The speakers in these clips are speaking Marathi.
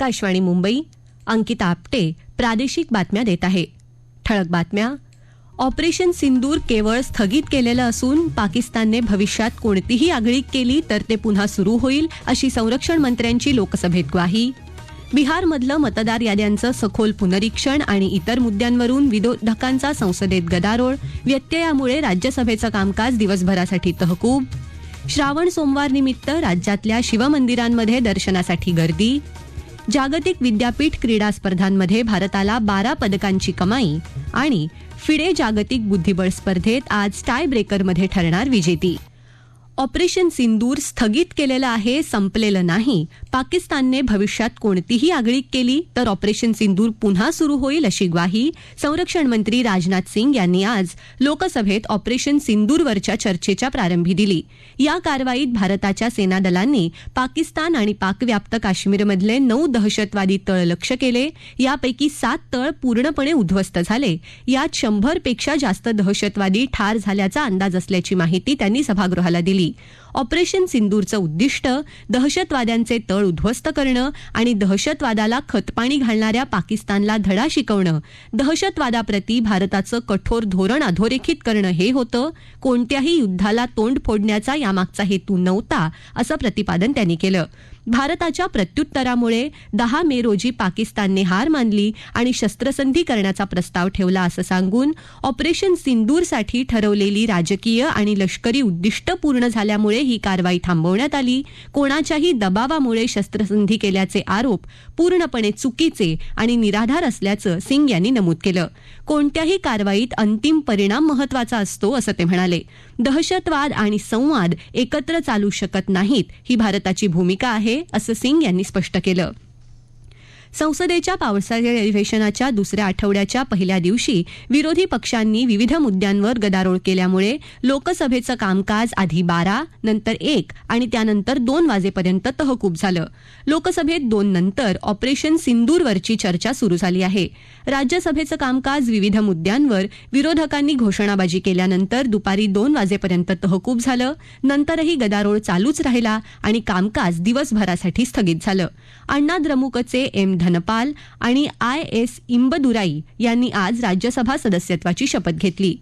आकाशवाणी मुंबई अंकिता आपटे प्रादेशिक बातम्या देत आहे. ठळक बातम्या. ऑपरेशन सिंदूर केवळ स्थगित केलेलं असून पाकिस्तानने भविष्यात कोणतीही आगळीक केली तर ते पुन्हा सुरू होईल अशी संरक्षण मंत्र्यांची लोकसभेत ग्वाही. बिहारमधलं मतदार याद्यांचं सखोल पुनरीक्षण आणि इतर मुद्द्यांवरून विरोधकांचा संसदेत गदारोळ व्यत्ययामुळे राज्यसभेचं कामकाज दिवसभरासाठी तहकूब. श्रावण सोमवार निमित्त राज्यातल्या शिवमंदिरांमध्ये दर्शनासाठी गर्दी. जागतिक विद्यापीठ क्रीडा स्पर्धांमध्ये भारताला बारा पदकांची कमाई आणि फिडे जागतिक बुद्धिबळ स्पर्धेत आज टाय ब्रेकरमध्ये ठरणार विजेती. ऑपरेशन सिंदूर स्थगित केलेलं आहे संपलेलं नाही. पाकिस्तानने भविष्यात कोणतीही आगळीक केली तर ऑपरेशन सिंदूर पुन्हा सुरू होईल अशी ग्वाही संरक्षण मंत्री राजनाथ सिंग यांनी आज लोकसभेत ऑपरेशन सिंदूरवरच्या चर्चेच्या प्रारंभी दिली. या कारवाईत भारताच्या सेनादलांनी पाकिस्तान आणि पाकव्याप्त काश्मीरमधले नऊ दहशतवादी तळ लक्ष्य केले. यापैकी सात तळ पूर्णपणे उद्ध्वस्त झाले. यात शंभरपेक्षा जास्त दहशतवादी ठार झाल्याचा अंदाज असल्याची माहिती त्यांनी सभागृहाला दिली. ऑपरेशन सिंदूरचं उद्दिष्ट दहशतवाद्यांचे तळ उद्ध्वस्त करणं आणि दहशतवादाला खतपाणी घालणाऱ्या पाकिस्तानला धडा शिकवणं दहशतवादाप्रती भारताचं कठोर धोरण अधोरेखित करणं हे होतं. कोणत्याही युद्धाला तोंड फोडण्याचा यामागचा हेतू नव्हता असं प्रतिपादन त्यांनी केलं. भारताच्या प्रत्युत्तरामुळे दहा मे रोजी पाकिस्तानने हार मानली आणि शस्त्रसंधी करण्याचा प्रस्ताव ठेवला असं सांगून ऑपरेशन सिंदूरसाठी ठरवलेली राजकीय आणि लष्करी उद्दिष्ट पूर्ण झाल्यामुळे ही कारवाई थांबवण्यात आली. कोणाच्याही दबावामुळे शस्त्रसंधी केल्याचे आरोप पूर्णपणे चुकीचे आणि निराधार असल्याचं सिंग यांनी नमूद केलं. कोणत्याही कारवाईत अंतिम परिणाम महत्त्वाचा असतो असं ते म्हणाले. दहशतवाद आणि संवाद एकत्र चालू शकत नाहीत ही भारताची भूमिका आहे. असं सिंग यांनी स्पष्ट केलं. संसदेच्या पावसाळी अधिवेशनाच्या दुसऱ्या आठवड्याच्या पहिल्या दिवशी विरोधी पक्षांनी विविध मुद्द्यांवर गदारोळ केल्यामुळे लोकसभेचं कामकाज आधी बारा नंतर एक आणि त्यानंतर दोन वाजेपर्यंत तहकूब झालं. लोकसभेत दोन नंतर ऑपरेशन सिंदूरवरची चर्चा सुरू झाली आहे. राज्यसभेचं कामकाज विविध मुद्द्यांवर विरोधकांनी घोषणाबाजी केल्यानंतर दुपारी दोन वाजेपर्यंत तहकूब झालं. नंतरही गदारोळ चालूच राहिला आणि कामकाज दिवसभरासाठी स्थगित झालं. अण्णा द्रमुकचे एम. धनपाल आणि आय एस इंबदुराई यांनी आज राज्यसभा सदस्यत्वाची शपथ घेतली.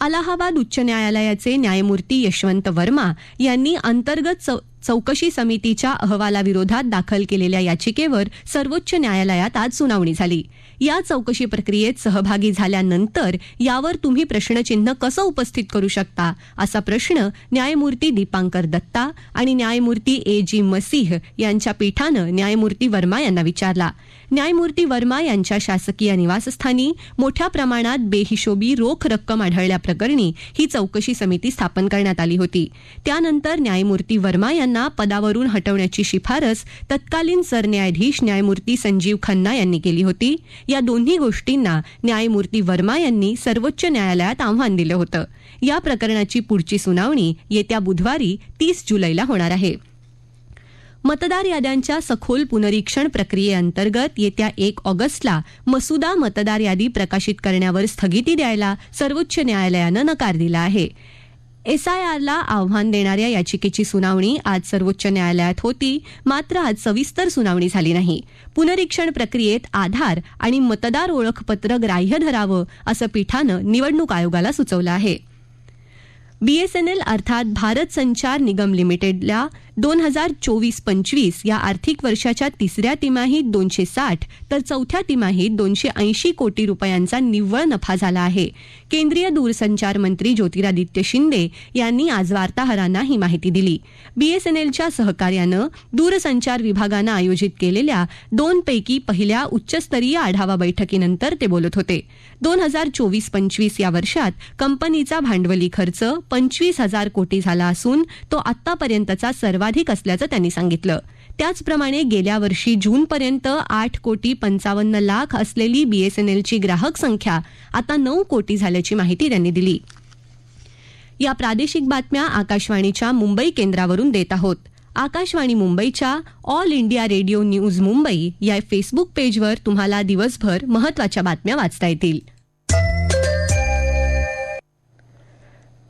अलाहाबाद उच्च न्यायालयाचे न्यायमूर्ती यशवंत वर्मा यांनी अंतर्गत चौ चौकशी समितीच्या अहवालाविरोधात दाखल केलेल्या याचिकेवर सर्वोच्च न्यायालयात आज सुनावणी झाली. या चौकशी प्रक्रियेत सहभागी झाल्यानंतर यावर तुम्ही प्रश्नचिन्ह कसं उपस्थित करू शकता? असा प्रश्न न्यायमूर्ती दीपांकर दत्ता आणि न्यायमूर्ती ए जी मसीह यांच्या पीठानं न्यायमूर्ती वर्मा यांना विचारला. न्यायमूर्ती वर्मा यांच्या शासकीय निवासस्थानी मोठ्या प्रमाणात बेहिशोबी रोख रक्कम आढळल्याप्रकरणी ही चौकशी समिती स्थापन करण्यात आली होती. त्यानंतर न्यायमूर्ती वर्मा यांना पदावरून हटवण्याची शिफारस तत्कालीन सरन्यायाधीश न्यायमूर्ती संजीव खन्ना यांनी केली होती. या दोन्ही गोष्टींना न्यायमूर्ती वर्मा यांनी सर्वोच्च न्यायालयात आव्हान दिलं होतं. या प्रकरणाची पुढची सुनावणी येत्या बुधवारी तीस जुलैला होणार आहे. मतदार याद्यांच्या सखोल पुनरीक्षण प्रक्रियेअंतर्गत येत्या एक ऑगस्टला मसुदा मतदार यादी प्रकाशित करण्यावर स्थगिती द्यायला सर्वोच्च न्यायालयानं नकार दिला आहे. एसआयआरला आव्हान देणाऱ्या याचिकेची सुनावणी आज सर्वोच्च न्यायालयात होती. मात्र आज सविस्तर सुनावणी झाली नाही. पुनरीक्षण प्रक्रियेत आधार आणि मतदार ओळखपत्र ग्राह्य धरावं असं पीठानं निवडणूक आयोगाला सुचवलं आहे. बीएसएनएल अर्थात भारत संचार निगम लिमिटेडला दोन हजार चोवीस पंचवीस या आर्थिक वर्षाच्या तिसऱ्या तिमाहीत दोनशे साठ तर चौथ्या तिमाहीत दोनशे ऐंशी कोटी रुपयांचा निव्वळ नफा झाला आहे. केंद्रीय दूरसंचार मंत्री ज्योतिरादित्य शिंदे यांनी आज वार्ताहरांना ही माहिती दिली. बीएसएनएलच्या सहकार्यानं दूरसंचार विभागानं आयोजित केलेल्या दोनपैकी पहिल्या उच्चस्तरीय आढावा बैठकीनंतर ते बोलत होते. दोन हजार चोवीस पंचवीस या वर्षात कंपनीचा भांडवली खर्च पंचवीस हजार कोटी झाला असून तो आतापर्यंतचा सर्वाधिक असल्याचं त्यांनी सांगितलं. त्याचप्रमाणे गेल्या वर्षी जूनपर्यंत आठ कोटी पंचावन्न लाख असलेली बीएसएनएलची ग्राहक संख्या आता नऊ कोटी झाल्याची माहिती त्यांनी दिली. या प्रादेशिक बातम्या आकाशवाणीच्या मुंबई केंद्रावरून देत आहोत. आकाशवाणी मुंबईच्या All India Radio news Mumbai या फेसबुक पेजवर तुम्हाला दिवसभर महत्त्वाच्या बातम्या वाचता येतील.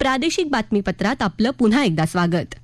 प्रादेशिक बातमीपत्रात आपलं पुन्हा एकदा स्वागत.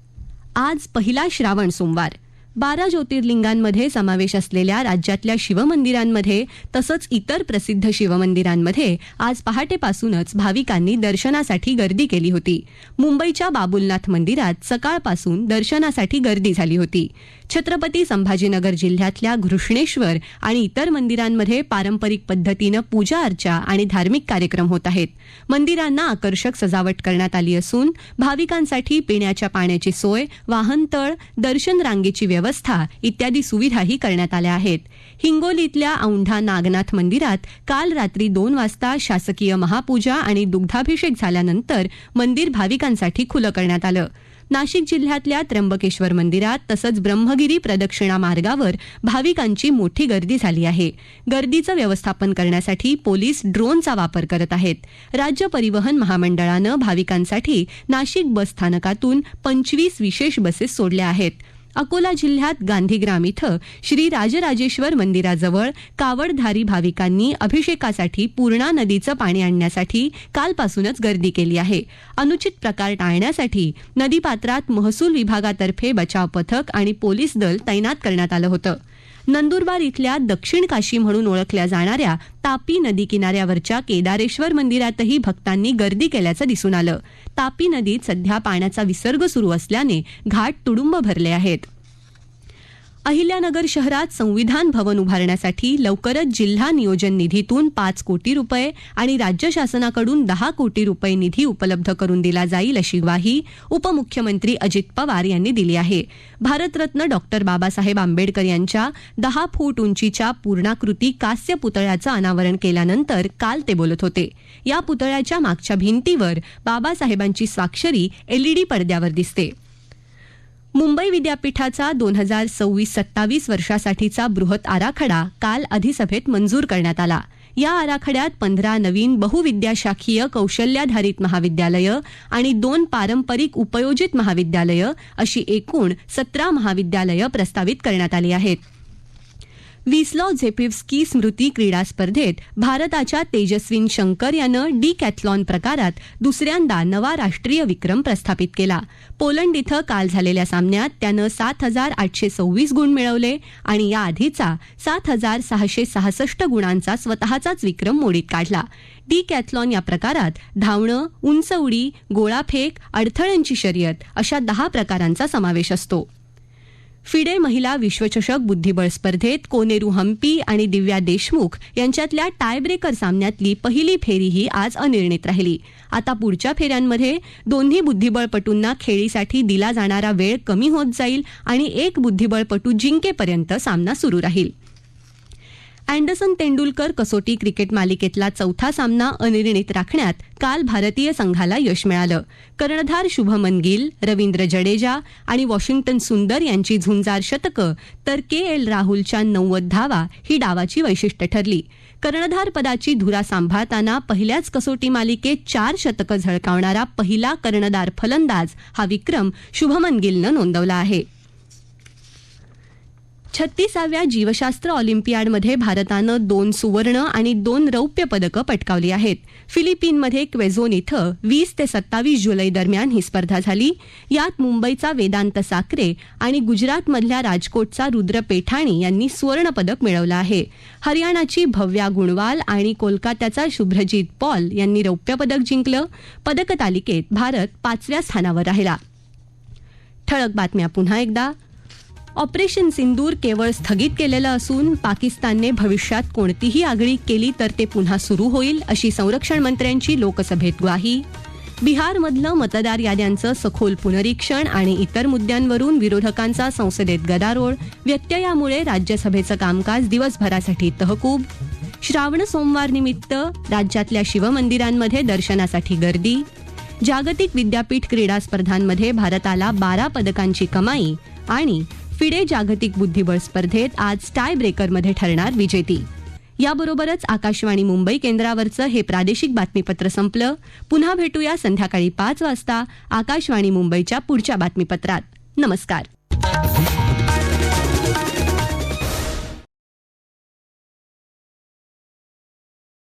आज पहिला श्रावण सोमवार. बारा ज्योतिर्लिंगांमध्ये समावेश असलेल्या राज्यातल्या शिवमंदिरांमध्ये तसंच इतर प्रसिद्ध शिवमंदिरांमध्ये आज पहाटेपासूनच भाविकांनी दर्शनासाठी गर्दी केली होती. मुंबईच्या बाबुलनाथ मंदिरात सकाळपासून दर्शनासाठी गर्दी झाली होती. छत्रपती संभाजीनगर जिल्ह्यातल्या घृष्णेश्वर आणि इतर मंदिरांमध्ये पारंपरिक पद्धतीनं पूजा अर्चा आणि धार्मिक कार्यक्रम होत आहेत. मंदिरांना आकर्षक सजावट करण्यात आली असून भाविकांसाठी पिण्याच्या पाण्याची सोय वाहनतळ दर्शन रांगेची व्यवस्था व्यवस्था इत्यादी सुविधाही करण्यात आल्या आहेत. हिंगोलीतल्या औंढा नागनाथ मंदिरात काल रात्री दोन वाजता शासकीय महापूजा आणि दुग्धाभिषेक झाल्यानंतर मंदिर भाविकांसाठी खुलं करण्यात आलं. नाशिक जिल्ह्यातल्या त्र्यंबकेश्वर मंदिरात तसंच ब्रह्मगिरी प्रदक्षिणा मार्गावर भाविकांची मोठी गर्दी झाली आहे. गर्दीचं व्यवस्थापन करण्यासाठी पोलीस ड्रोनचा वापर करत आहेत. राज्य परिवहन महामंडळानं भाविकांसाठी नाशिक बस स्थानकातून पंचवीस विशेष बसेस सोडल्या आहेत. अकोला जिल्ह्यात गांधीग्राम इथं श्री राजराजेश्वर मंदिराजवळ कावडधारी भाविकांनी अभिषेकासाठी पूर्णा नदीचं पाणी आणण्यासाठी कालपासूनच गर्दी केली आहे. अनुचित प्रकार टाळण्यासाठी नदीपात्रात महसूल विभागातर्फे बचाव पथक आणि पोलीस दल तैनात करण्यात आलं होतं. नंदुरबार इथल्या दक्षिण काशी म्हणून ओळखल्या जाणाऱ्या तापी नदी किनाऱ्यावरच्या केदारेश्वर मंदिरातही भक्तांनी गर्दी केल्याचं दिसून आलं. तापी नदीत सध्या पाण्याचा विसर्ग सुरू असल्याने घाट तुडुंब भरले आहेत. अहिल्यानगर शहरात संविधान भवन उभारण्यासाठी लवकरच जिल्हा नियोजन निधीतून पाच कोटी रुपये आणि राज्य शासनाकडून दहा कोटी रुपये निधी उपलब्ध करून दिला जाईल अशी ग्वाही उपमुख्यमंत्री अजित पवार यांनी दिली आहे. भारतरत्न डॉक्टर बाबासाहेब आंबेडकर यांच्या दहा फूट उंचीच्या पूर्णाकृती कास्य पुतळ्याचं अनावरण केल्यानंतर काल ते बोलत होते. या पुतळ्याच्या मागच्या भिंतीवर बाबासाहेबांची स्वाक्षरी एलईडी पडद्यावर दिसते. मुंबई विद्यापीठाचा दोन हजार सव्वीस सत्तावीस वर्षासाठीचा बृहत आराखडा काल अधिसभेत मंजूर करण्यात आला. या आराखड्यात पंधरा नवीन बहुविद्याशाखीय कौशल्याधारित महाविद्यालयं आणि दोन पारंपरिक उपयोजित महाविद्यालयं अशी एकूण सतरा महाविद्यालयं प्रस्तावित करण्यात आली आहेत. विस्लॉ झेपिव्स्की स्मृती क्रीडा स्पर्धेत भारताच्या तेजस्विन शंकर यानं डी कॅथलॉन प्रकारात दुसऱ्यांदा नवा राष्ट्रीय विक्रम प्रस्थापित केला. पोलंड इथं काल झालेल्या सामन्यात त्यानं सात हजार आठशे सव्वीस गुण मिळवले आणि याआधीचा सात हजार सहाशे सहासष्ट गुणांचा स्वतःचाच विक्रम मोडीत काढला. डी कॅथलॉन या प्रकारात धावणं उंच उडी गोळाफेक अडथळ्यांची शर्यत अशा दहा प्रकारांचा समावेश असतो. फिडे महिला विश्वचषक बुद्धिबळ स्पर्धेत कोनेरू हम्पी आणि दिव्या देशमुख यांच्यातल्या टायब्रेकर सामन्यातली पहिली फेरी ही आज अनिर्णित राहिली. आता पुढच्या फेऱ्यांमध्ये दोन्ही बुद्धिबळपटूंना खेळीसाठी दिला जाणारा वेळ कमी होत जाईल आणि एक बुद्धिबळपटू जिंकेपर्यंत सामना सुरू राहील. अँडरसन तेंडुलकर कसोटी क्रिकेट मालिकेतला चौथा सामना अनिर्णित राखण्यात काल भारतीय संघाला यश मिळालं. कर्णधार शुभमन गिल रवींद्र जडेजा आणि वॉशिंग्टन सुंदर यांची झुंजार शतकं तर के एल राहुलच्या नव्वद धावा ही डावाची वैशिष्ट्य ठरली. कर्णधार पदाची धुरा सांभाळताना पहिल्याच कसोटी मालिकेत चार शतकं झळकावणारा पहिला कर्णधार फलंदाज हा विक्रम शुभमन गिलनं नोंदवला आहे. छत्तीसाव्या जीवशास्त्र ऑलिम्पियाडमध्ये भारतानं दोन सुवर्ण आणि दोन रौप्य पदकं पटकावली आहेत. फिलिपिनमध्ये क्वेझोन इथं वीस ते सत्तावीस जुलै दरम्यान ही स्पर्धा झाली. यात मुंबईचा वेदांत साकरे आणि गुजरातमधल्या राजकोटचा रुद्र पेठाणी यांनी सुवर्णपदक मिळवलं आहे. हरियाणाची भव्या गुणवाल आणि कोलकात्याचा शुभ्रजीत पॉल यांनी रौप्य पदक जिंकलं. पदक तालिकेत भारत पाचव्या स्थानावर राहिला. ठळक बातम्या पुन्हा एकदा. ऑपरेशन सिंदूर केवळ स्थगित केलेलं असून पाकिस्तानने भविष्यात कोणतीही आगळी केली तर ते पुन्हा सुरू होईल अशी संरक्षण मंत्र्यांची लोकसभेत ग्वाही बिहारमधलं मतदार याद्यांचं सखोल पुनरीक्षण आणि इतर मुद्द्यांवरून विरोधकांचा संसदेत गदारोळ व्यत्ययामुळे राज्यसभेचं कामकाज दिवसभरासाठी तहकूब. श्रावण सोमवार निमित्त राज्यातल्या शिवमंदिरांमध्ये दर्शनासाठी गर्दी. जागतिक विद्यापीठ क्रीडा स्पर्धांमध्ये भारताला बारा पदकांची कमाई आणि फिडे जागतिक बुद्धिबळ स्पर्धेत आज टाय ब्रेकरमध्ये ठरणार विजेती. याबरोबरच आकाशवाणी मुंबई केंद्रावरचं हे प्रादेशिक बातमीपत्र संपलं. पुन्हा भेटूया संध्याकाळी पाच वाजता आकाशवाणी मुंबईच्या पुढच्या बातमीपत्रात. नमस्कार.